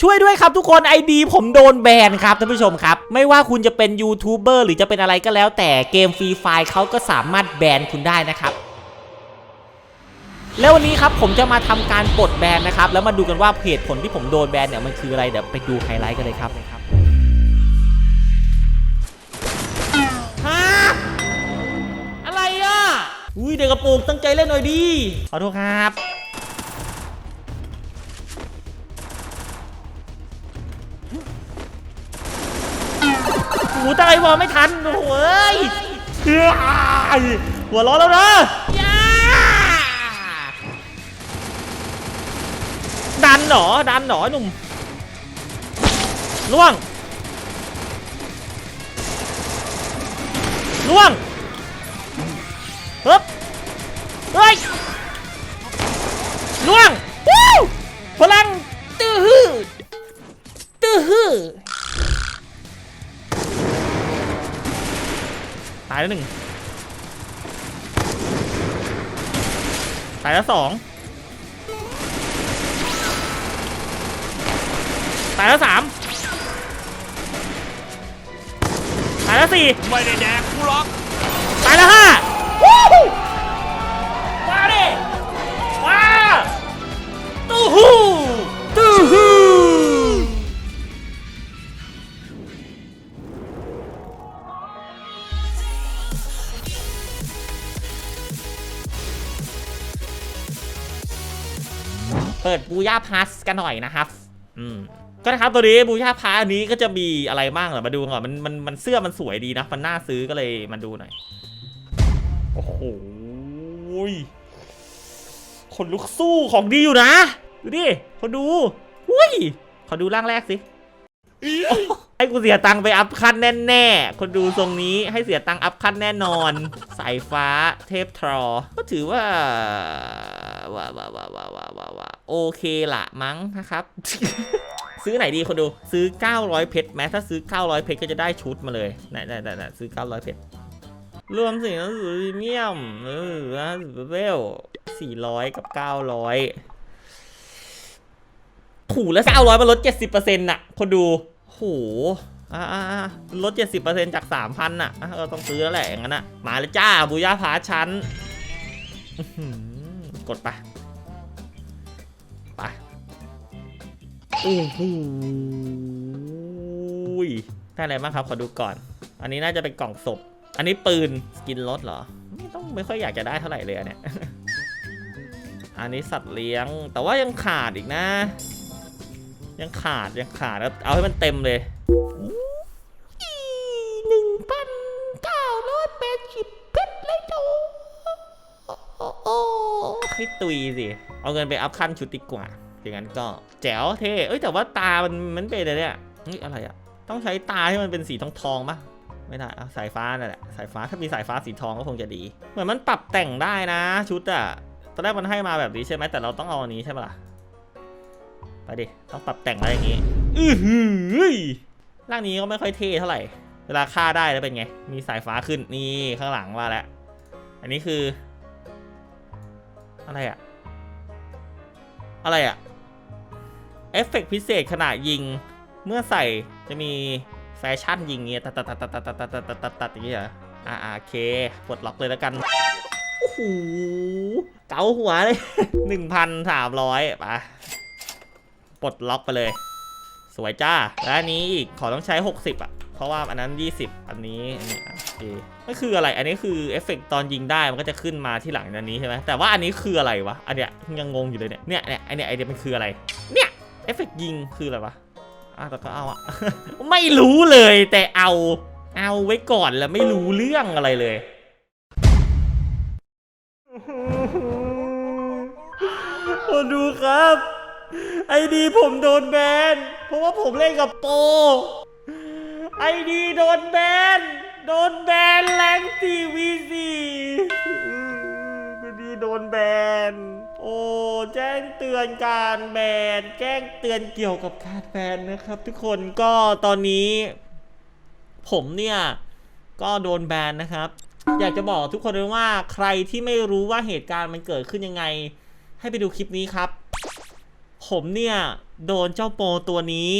ช่วยด้วยครับทุกคนไอดีผมโดนแบนครับท่านผู้ชมครับ ไม่ว่าคุณจะเป็นยูทูบเบอร์หรือจะเป็นอะไรก็แล้ว แต่เกมฟรีไฟเขาก็สามารถแบนคุณได้นะครับแล้ววันนี้ครับผมจะมาทำการปลดแบนนะครับ แล้วมาดูกันว่าเหตุผลที่ผมโดนแบนเนี่ยมันคืออะไรเดี๋ยวไปดูไฮไลท์กันเลยครับฮะอะไรอะอุ้ยเด็กกระโปรงตั้งใจเล่นหน่อยดิขอโทษครับ หูตะไควอลไม่ทันโอ้โหเอ้ยเฮ้ยหัวเร้อนแล้วนะย่าดันเหรอดันเหรอหนุ่มล่วงล่วงฮึบเฮ้ยล่วงวู้พลังายแล้วหนึ่งตายแล้วสองตายแล้วสามตายแล้วสี่ไม่ได้แดกกูหรอกตายแล้วห้าวู้ฮู้มาดิมาตู้ฮู้ เปิดบูย่าพาสกันหน่อยนะครับ อืมก็นะครับตัวนี้บูย่าพาสอันนี้ก็จะมีอะไรบ้างเหรอมาดูก่อนมันมันมันเสื้อมันสวยดีนะมันน่าซื้อก็เลยมาดูหน่อย โอ้โหยคนลุกสู้ของดีอยู่นะ ดูดิคนดูอุ้ยขอดูร่างแรกสิให้กูเสียตังค์ไปอัพคันแน่ๆ คนดูทรงนี้ให้เสียตังค์อัพคันแน่นอน สายฟ้าเทพทรอ ก็ถือว่า ว่าว่าว่าว่าว่าว่าว่าโอเคละมั้งนะครับ ซื้อไหนดีคนดูซื้อ 900 เพชรแม้ถ้าซื้อ 900 เพชรก็จะได้ชุดมาเลยไหนไหนไหนซื้อ 900 เพชรรวมสิงนังสือพรีเมียมเออเวลสี่ร้อยกับเก้าร้อยขู่แล้วเก้าร้อยมันลดเจ็ดสิบเปอร์เซ็นต์น่ะ คนดูโหลดเจ็ดสิบเปอร์เซ็นต์จากสามพันน่ะเราต้องซื้อแล้วแหละอย่างนั้นน่ะ มาเลยจ้าบูย่าพาชั้น กดปไปโอ้โหได้อะไรบ้างครับ ขอดูก่อน อันนี้น่าจะเป็นกล่องศพ อันนี้ปืนสกินรถเหรอ ไม่ต้องไม่ค่อยอยากจะได้เท่าไหร่เลยเนี่ย อันนี้สัตว์เลี้ยง แต่ว่ายังขาดอีกนะ ยังขาดยังขาดแล้วเอาให้มันเต็มเลย ให้ตุยสิ เอาเงินไปอัพขั้นชุดดีกว่า อย่างนั้นก็แจ๋วเท่เอ้ยแต่ว่าตามันมันเป็นอะไรเนี่ยนี่อะไรอะต้องใช้ตาที่มันเป็นสีทองทองปะไม่ได้เอาสายฟ้านั่นแหละสายฟ้าถ้ามีสายฟ้าสีทองก็คงจะดี เหมือนมันปรับแต่งได้นะ ชุดอะตอนแรกมันให้มาแบบนี้ใช่ไหมแต่เราต้องเอาอันนี้ใช่ปะล่ะไปดิต้องปรับแต่งอะไรอย่างงี้อือหือร่างนี้ก็ไม่ค่อยเท่เท่าไหร่ เวลาฆ่าได้แล้วเป็นไง มีสายฟ้าขึ้นนี่ข้างหลังมาแล้ว อันนี้คือ อะไรอะอะไรอะเอฟเฟกต์พิเศษขณะยิง เมื่อใส่จะมีแฟชั่นยิงเงี้ยตัดตัดตัดตัดตัดตัดตัดตัดตัดตัดอย่างเงี้ยเหรออ่าอ่าโอเคปลดล็อกเลยแล้วกัน โอ้โห เกาหัวเลยหนึ่งพันสามร้อยไปปลดล็อกไปเลย สวยจ้า แล้วอันนี้อีก ขอต้องใช้ 60 อะ เพราะว่าอันนั้น 20 อันนี้อันนี้อ่โอเค ก็คืออะไร อันนี้คือเอฟเฟกต์ตอนยิงได้มันก็จะขึ้นมาที่หลังอันนี้ใช่ไหมแต่ว่าอันนี้คืออะไรวะ อันเนี้ยยังงงอยู่เลยเนี่ย เนี่ยเนี่ยไอเนี่ยไอเดียมันคืออะไร เนี่ยเอฟเฟกต์ยิงคืออะไรวะอะแต่ก็เอาอะไม่รู้เลยแต่เอาเอาไว้ก่อนแล้วไม่รู้เรื่องอะไรเลยคนดูครับ ไอดีผมโดนแบน เพราะว่าผมเล่นกับโปไอดีโดนแบน โดนแบนแรงสี่วีสี่ไอดีโดนแบน โอ้ แจ้งเตือนการแบน แจ้งเตือนเกี่ยวกับการแบนนะครับ ทุกคน ก็ตอนนี้ ผมเนี่ย ก็โดนแบนนะครับ อยากจะบอกทุกคนเลยว่าใครที่ไม่รู้ว่าเหตุการณ์มันเกิดขึ้นยังไง ให้ไปดูคลิปนี้ครับ ผมเนี่ย โดนเจ้าโปตัวนี้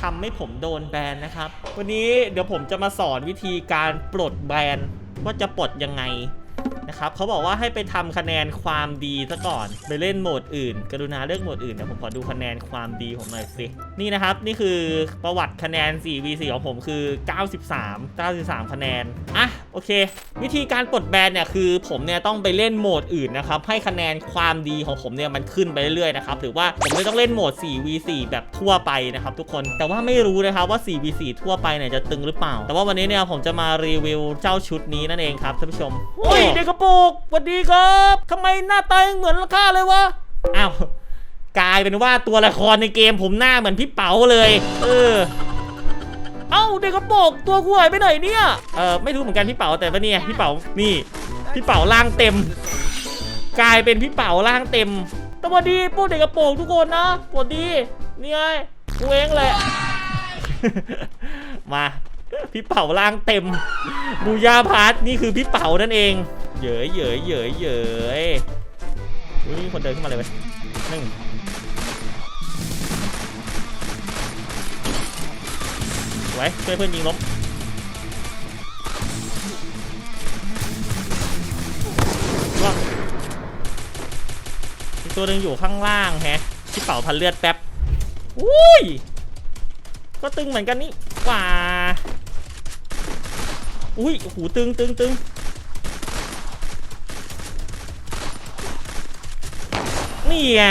ทำให้ผมโดนแบนนะครับ วันนี้เดี๋ยวผมจะมาสอนวิธีการปลดแบนว่าจะปลดยังไงนะครับเขาบอกว่าให้ไปทำคะแนนความดีซะก่อน ไปเล่นโหมดอื่น กรุณาเลือกโหมดอื่นเดี๋ยวผมขอดูคะแนนความดีผมหน่อยสินี่นะครับ นี่คือประวัติคะแนน 4v4 ของผมคือ 93 93 คะแนน อะ โอเค วิธีการปลดแบนเนี่ย คือผมเนี่ยต้องไปเล่นโหมดอื่นนะครับ ให้คะแนนความดีของผมเนี่ย มันขึ้นไปเรื่อยๆนะครับ หรือว่าผมไม่ต้องเล่นโหมด 4v4 แบบทั่วไปนะครับทุกคน แต่ว่าไม่รู้นะครับว่า 4v4 ทั่วไปเนี่ยจะตึงหรือเปล่า แต่ว่าวันนี้เนี่ยผมจะมารีวิวเจ้าชุดนี้นั่นเองครับท่านผู้ชมโอ้ยเด็กกระปุกสวัสดีครับทำไมหน้าตายังเหมือนข้าเลยวะ อ้าว กลายเป็นว่าตัวละครในเกมผมหน้าเหมือนพี่เป๋าเลย เออ เอ้าเด็กกระโปรงตัวกูหายไปไหนเนี่ย เออไม่รู้เหมือนกันพี่เป๋าแต่ว่าเนี่ยพี่เป๋านี่ พี่เป๋าล่างเต็ม กลายเป็นพี่เป๋าล่างเต็มสวัสดีพวกเด็กกระโปรงทุกคนนะสวัสดีนี่ไงกูเองแหละมา พี่เป๋าล่างเต็ม บูยาพาร์ทนี่คือพี่เป๋านั่นเอง เหยยเหยยเหยยเหยยอุ๊ยนี่มีคนเดินขึ้นมาเลยเว้ยหนึ่ง ไว้ช่วยเพื่อนยิงล้มล่วงอีกตัวหนึ่งอยู่ข้างล่างแฮะที่เป่าพันเลือดแป๊บอุ้ย ก็ตึงเหมือนกันนี่ว่าอุ้ยหูตึงตึงตึงนี่ไง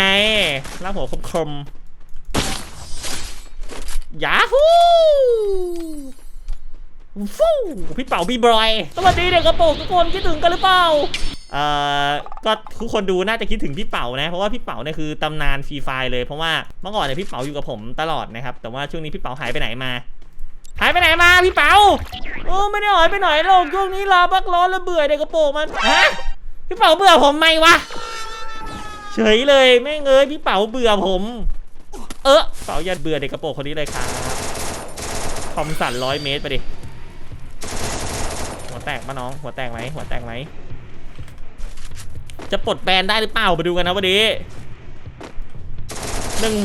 ล่าหัวคมคม ยาฮูฟูพี่เป่าพี่บอยสวัสดีเด็กกระโปรงทุกคนคิดถึงกันหรือเปล่าเอ่อก็ทุกคนดูน่าจะคิดถึงพี่เป่านะ เพราะว่าพี่เป่าเนี่ยคือตำนานฟรีไฟล์เลยเพราะว่าเมื่อก่อนเนี่ยพี่เป่าอยู่กับผมตลอดนะครับแต่ว่าช่วงนี้พี่เป่าหายไปไหนมาหายไปไหนมาพี่เป่าโอ้ไม่ได้หายไปไหนหรอกช่วงนี้ลาบักร้อนแล้วเบื่อเด็กกระโปรงมันฮะพี่เป่าเบื่อผมไหมวะเฉยเลยแม่งเอ้ยพี่เป่าเบื่อผม เออเป่ายัดเบื่อเด็กกระโปรงคนนี้เลยครับคอมสั่นร้อยเมตรไปดิ หัวแตกปะน้อง หัวแตกไหมหัวแตกไหม จะปลดแบนได้หรือเปล่าไปดูกันนะวันนี้หนึ่ง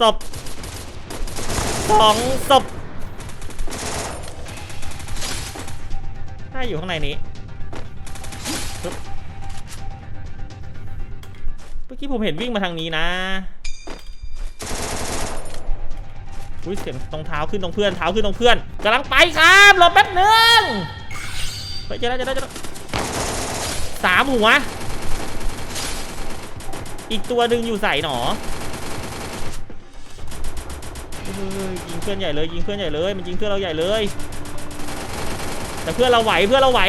ศพสองศพถ้าอยู่ข้างในนี้เมื่อกี้ผมเห็นวิ่งมาทางนี้นะ อุ้ยเสียงตรงเท้าขึ้นตรงเพื่อนเท้าขึ้นตรงเพื่อนกำลังไปครับรอแป๊บนึงไปเจอแล้วเจอแล้วเจอแล้วสามหัว อีกตัวหนึ่งอยู่ใส่หนอเฮ้ยยิงเพื่อนใหญ่เลยยิงเพื่อนใหญ่เลย มันยิงเพื่อนเราใหญ่เลย แต่เพื่อนเราไหวเพื่อนเราไหว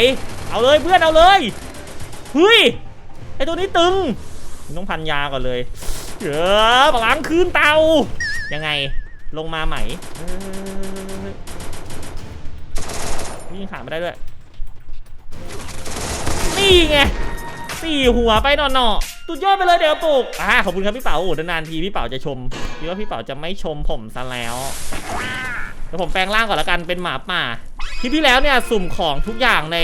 เอาเลยเพื่อนเอาเลยเฮ้ยไอตัวนี้ตึงต้องพันยาก่อนเลยเออพลังคืนเตายังไง ลงมาไหมเอ้ยวิ่งขาไม่ได้ด้วย นี่ไงสี่หัวไปหน่อๆสุดยอดไปเลยเดี๋ยวปลูกอ่าขอบคุณครับพี่เป๋าโอ้นานทีพี่เป๋าจะชมคิดว่าพี่เป๋าจะไม่ชมผมซะแล้วเดี๋ยวผมแปลงร่างก่อนละกันเป็นหมาป่าคลิปที่แล้วเนี่ยสุ่มของทุกอย่างใน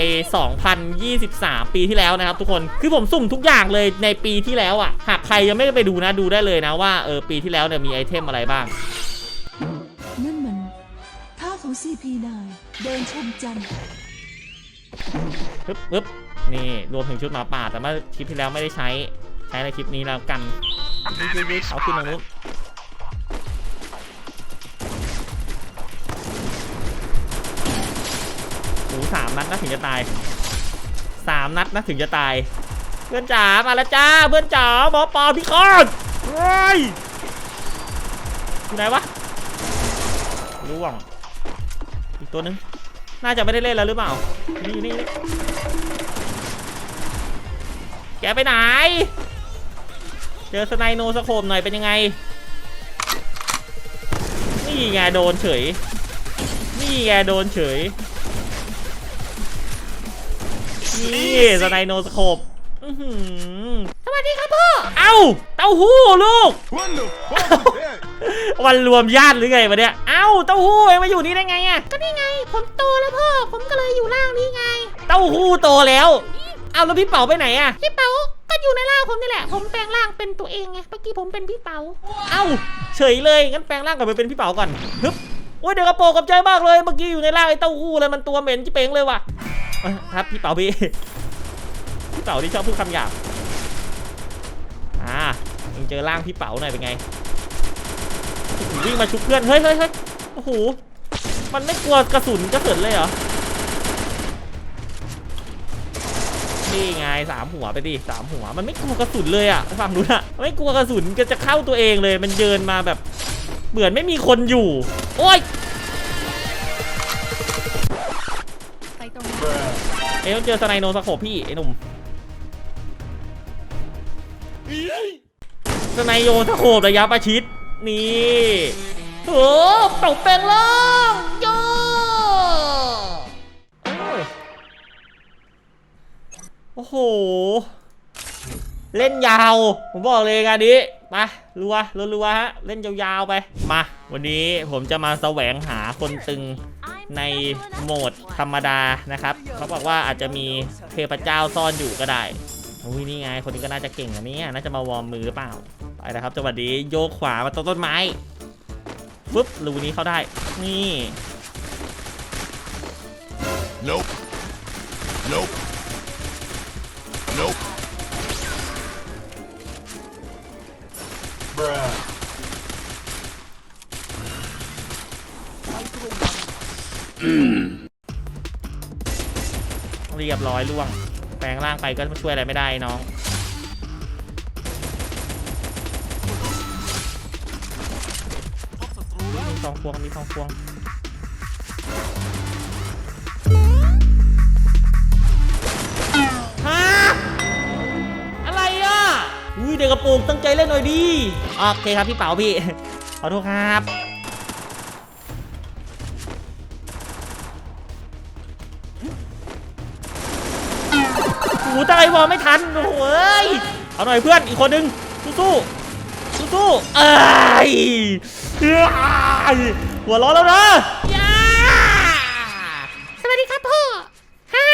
2023 ปีที่แล้วนะครับทุกคนคือผมสุ่มทุกอย่างเลยในปีที่แล้วอะ หากใครยังไม่ได้ไปดูนะดูได้เลยนะว่าเออปีที่แล้วเนี่ยมีไอเทมอะไรบ้าง CP9 เดินชมจันทร์ปึ๊บปึ๊บนี่รวมถึงชุดหมาป่า แต่ว่าคลิปที่แล้วไม่ได้ใช้ ใช้ในคลิปนี้แล้วกันเขาขึ้นตรงนู้นโอ้สามนัดนะถึงจะตายสามนัดนะถึงจะตาย เพื่อนจ๋ามาแล้วจ้า เพื่อนจ๋าหมอปลาพี่คอนเฮ้ยอยู่ไหนวะร่วง ตัวนึง น่าจะไม่ได้เล่นแล้วหรือเปล่า นี่นี่แกไปไหน เจอสไนโนสโคมหน่อยเป็นยังไง นี่ไงโดนเฉย นี่ไงโดนเฉย นี่สไนโนสโคป สวัสดีครับพ่อ เอ้า เต้าหู้ลูก What the fuck was that? วันรวมญาติหรือไงวะเนี่ย เอ้า เต้าหู้เองมาอยู่นี่ได้ไงอะก็นี่ไง ผมโตแล้วพ่อ ผมก็เลยอยู่ล่างนี่ไง เต้าหู้โตแล้ว เอ้าแล้วพี่เป๋าไปไหนอะพี่เป๋าก็อยู่ในร่างผมนี่แหละ ผมแปลงร่างเป็นตัวเองไง เมื่อกี้ผมเป็นพี่เปาเอ้า เฉยเลย งั้นแปลงร่างกลับไปเป็นพี่เปาก่อนฮึบโอ้ยเดี๋ยวกระโปรงกับใจมากเลย เมื่อกี้อยู่ในร่างไอ้เต้าหู้เลยมันตัวเหม็นจิเป้งเลยว่ะเอ้ยครับพี่เปาพี่ พี่เปาที่ชอบพูดคำหยาบอ่ามึงเจอร่างพี่เปาหน่อยเป็นไงโอ้โหวิ่งมาชุบเพื่อนเฮ้ยเฮ้ยเฮ้ยโอ้โหมันไม่กลัวกระสุนกระสุนเลยเหรอนี่ไงสามหัวไปดิสามหัวมันไม่กลัวกระสุนเลยอะฟังดูนะไม่กลัวกระสุนก็จะเข้าตัวเองเลย มันเดินมาแบบเหมือนไม่มีคนอยู่ โอ้ยไปตรงนี้เอ้ยต้องเจอสไนโนสโคปพี่ไอ้หนุ่ม สไนโนสโคประยะประชิด นี่โอ้เป่าแปลงล่างโยโอ้โห เล่นยาว ผมบอกเลยงานนี้มารัวรัวรัวฮะ เล่นยาวๆไป มา วันนี้ผมจะมาแสวงหาคนตึงในโหมดธรรมดานะครับ เขาบอกว่าอาจจะมีเทพเจ้าซ่อนอยู่ก็ได้ อุ้ยนี่ไง คนนี้ก็น่าจะเก่งนะเนี่ยน่าจะมาวอร์มมือหรือเปล่า ไปนะครับจังหวะนี้โยกขวามาต้นต้นไม้ปุ๊บรูนี้เข้าได้ นี่ Nope. Nope. Nope. Bruh. เรียบร้อยล่วงแป ลงร่างไปก็ช่วยอะไรไม่ได้น้องมีสองพวงมีสองพวงฮะอะไรอะอุ้ยเด็กกระโปรงตั้งใจเล่นหน่อยดิโอเคครับพี่เป๋าพี่ ขอโทษครับ หูตะไควอลไม่ทันโอ้โหเอ้ยเอาหน่อยเพื่อนอีกคนนึงสู้ๆสู้ๆเอ้ยเอ้ยหัวเร้อนแล้วนะยาสวัสดีครับพ่อฮ่า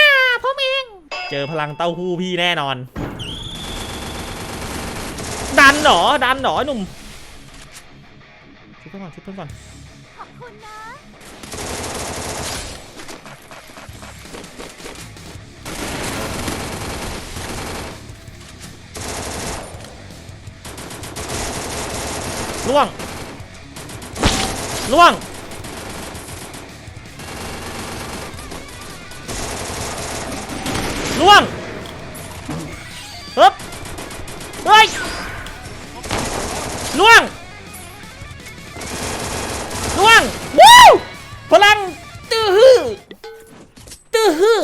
ผมเอง เจอพลังเต้าหู้พี่แน่นอน ดันเหรอดันเหรอไอ้หนุ่มชุบเพื่อนก่อนชุบเพื่อนก่อนขอบคุณนะ ล่วง ล่วง ล่วงฮึบเฮ้ย ล่วง ล่วง วู้พลังตื้อฮือตื้อฮือ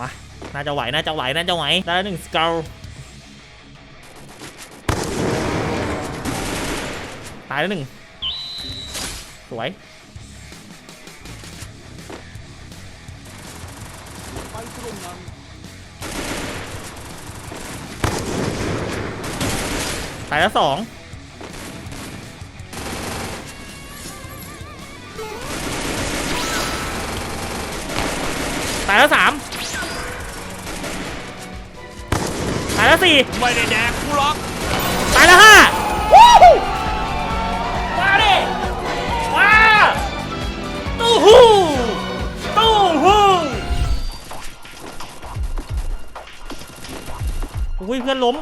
มา น่าจะไหว น่าจะไหว น่าจะไหว ได้หนึ่งสกลตายแล้วหนึ่งสวยตายแล้วสองตายแล้วสามตายแล้วสี่ไม่ได้แดกกูหรอกตายแล้วห้า ตู้ฮู้ตู้ฮู้อุ้ยเพื่อนล้ม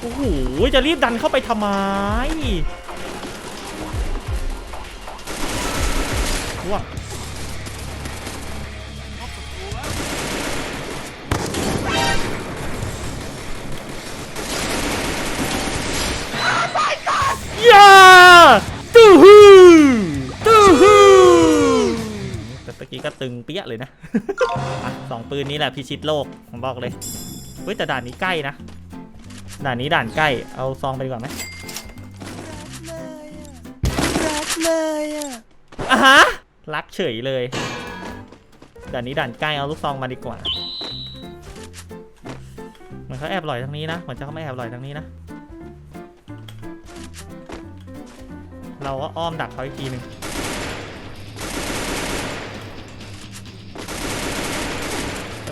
โอ้โหจะรีบดันเข้าไปทำไมร่วง แต่ตะกี้ก็ตึงเปี้ยเลยนะอะสองปืนนี้แหละพิชิตโลกผมบอกเลยเฮ้ยแต่ด่านนี้ใกล้นะ ด่านนี้ด่านใกล้ เอาซองไปดีกว่าไหมรักเลยอะอะฮะรักเฉยเลย ด่านนี้ด่านใกล้เอาลูกซองมาดีกว่าเหมือนเขาแอบลอยทางนี้นะเหมือนจะเขาไม่แอบลอยทางนี้นะ เราก็อ้อมดักเขาอีกทีหนึ่ง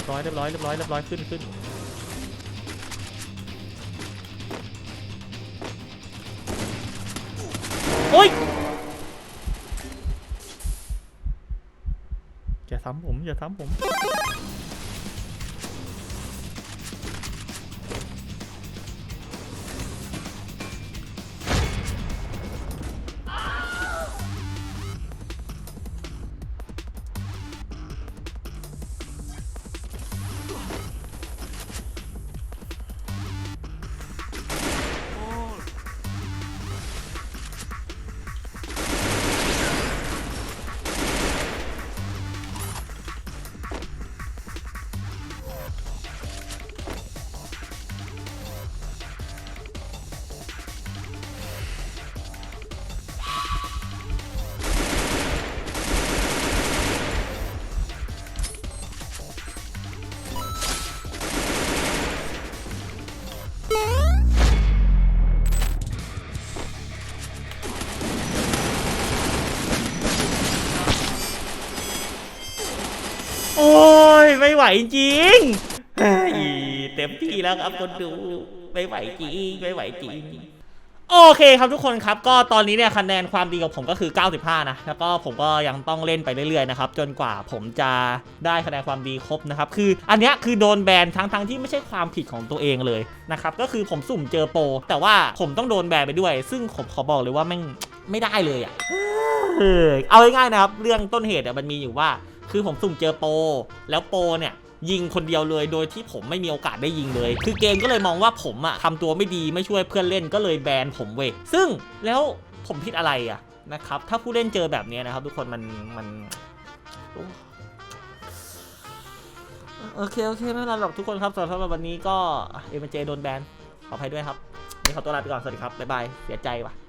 รียบร้อยเรียบร้อยเรียบร้อยเรียบร้อยขึ้นขึ้นโอ้ยอย่าทำผมอย่าทำผม ไม่ไหวจริงเฮ้ยเต็มที่แล้วครับคนดูไม่ไหวจริงไม่ไหวจริงโอเคครับทุกคนครับ ก็ตอนนี้เนี่ยคะแนนความดีของผมก็คือ 95 นะ แล้วก็ผมก็ยังต้องเล่นไปเรื่อยๆนะครับ จนกว่าผมจะได้คะแนนความดีครบนะครับ คืออันเนี้ยคือโดนแบนทั้งๆที่ไม่ใช่ความผิดของตัวเองเลยนะครับ ก็คือผมสุ่มเจอโปรแต่ว่าผมต้องโดนแบนไปด้วย ซึ่งผมขอบอกเลยว่าแม่งไม่ได้เลยอะเออเอาง่ายๆนะครับ เรื่องต้นเหตุอะมันมีอยู่ว่า คือผมสุ่มเจอโปแล้วโปเนี่ยยิงคนเดียวเลยโดยที่ผมไม่มีโอกาสได้ยิงเลย คือเกมก็เลยมองว่าผมอะทำตัวไม่ดีไม่ช่วยเพื่อนเล่นก็เลยแบนผมเว้ยซึ่งแล้วผมผิดอะไรอะนะครับถ้าผู้เล่นเจอแบบนี้นะครับ ทุกคนมันมันโอ้โอเคโอเคไม่เป็นไรหรอกทุกคนครับสำหรับวันนี้ก็เอ็มเจโดนแบนขออภัยด้วยครับนี่ขอตัวลาไปก่อนสวัสดีครับบ๊ายบายเสียใจว่ะ